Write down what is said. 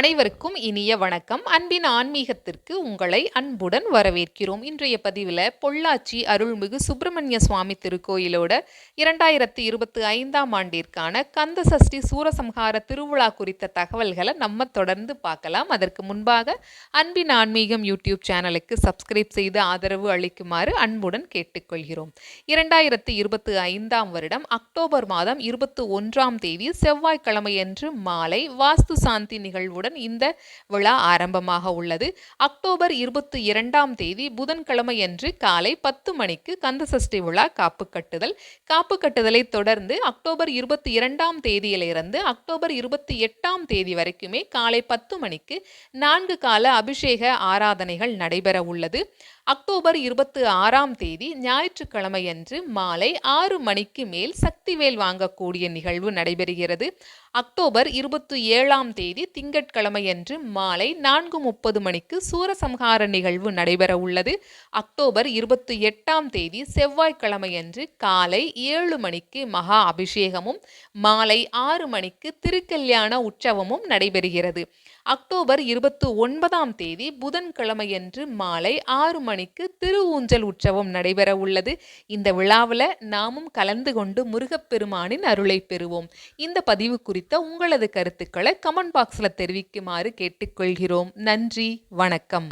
அனைவருக்கும் இனிய வணக்கம். அன்பின் ஆன்மீகத்திற்கு உங்களை அன்புடன் வரவேற்கிறோம். இன்றைய பதிவில் பொள்ளாச்சி அருள்மிகு சுப்பிரமணிய சுவாமி திருக்கோயிலோட இரண்டாயிரத்தி இருபத்தி ஐந்தாம் ஆண்டிற்கான கந்த சஷ்டி சூரசம்ஹார திருவிழா குறித்த தகவல்களை நம்ம தொடர்ந்து பார்க்கலாம். அதற்கு முன்பாக அன்பின் ஆன்மீகம் யூடியூப் சேனலுக்கு சப்ஸ்கிரைப் செய்து ஆதரவு அளிக்குமாறு அன்புடன் கேட்டுக்கொள்கிறோம். இரண்டாயிரத்தி இருபத்தி ஐந்தாம் வருடம் அக்டோபர் மாதம் இருபத்தி ஒன்றாம் தேதி செவ்வாய்க்கிழமையன்று மாலை வாஸ்து சாந்தி நிகழ்வுடன் இந்த விழா ஆரம்பமாக உள்ளது. அக்டோபர் இருபத்தி இரண்டாம் தேதி புதன்கிழமையன்று காலை பத்து மணிக்கு கந்தசஷ்டி விழா காப்பு கட்டுதல். காப்பு கட்டுதலை தொடர்ந்து அக்டோபர் இருபத்தி இரண்டாம் தேதியிலிருந்து அக்டோபர் இருபத்தி எட்டாம் தேதி வரைக்குமே காலை பத்து மணிக்கு நான்கு கால அபிஷேக ஆராதனைகள் நடைபெற உள்ளது. அக்டோபர் இருபத்தி ஆறாம் தேதி ஞாயிற்றுக்கிழமையன்று மாலை ஆறு மணிக்கு மேல் சக்திவேல் வாங்கக்கூடிய நிகழ்வு நடைபெறுகிறது. அக்டோபர் இருபத்தி ஏழாம் தேதி திங்கட்கிழமையன்று மாலை நான்கு முப்பது மணிக்கு சூரசம்ஹார நிகழ்வு நடைபெற உள்ளது. அக்டோபர் இருபத்தி எட்டாம் தேதி செவ்வாய்க்கிழமையன்று காலை ஏழு மணிக்கு மகா அபிஷேகமும் மாலை ஆறு மணிக்கு திருக்கல்யாண உற்சவமும் நடைபெறுகிறது. அக்டோபர் இருபத்தி ஒன்பதாம் தேதி புதன்கிழமையன்று மாலை ஆறு மணி மணிக்கு திரு ஊஞ்சல் உற்சவம் நடைபெற உள்ளது. இந்த விழாவில் நாமும் கலந்து கொண்டு முருகப்பெருமானின் அருளை பெறுவோம். இந்த பதிவு குறித்த உங்களது கருத்துக்களை கமெண்ட் பாக்ஸில் தெரிவிக்குமாறு கேட்டுக்கொள்கிறோம். நன்றி வணக்கம்.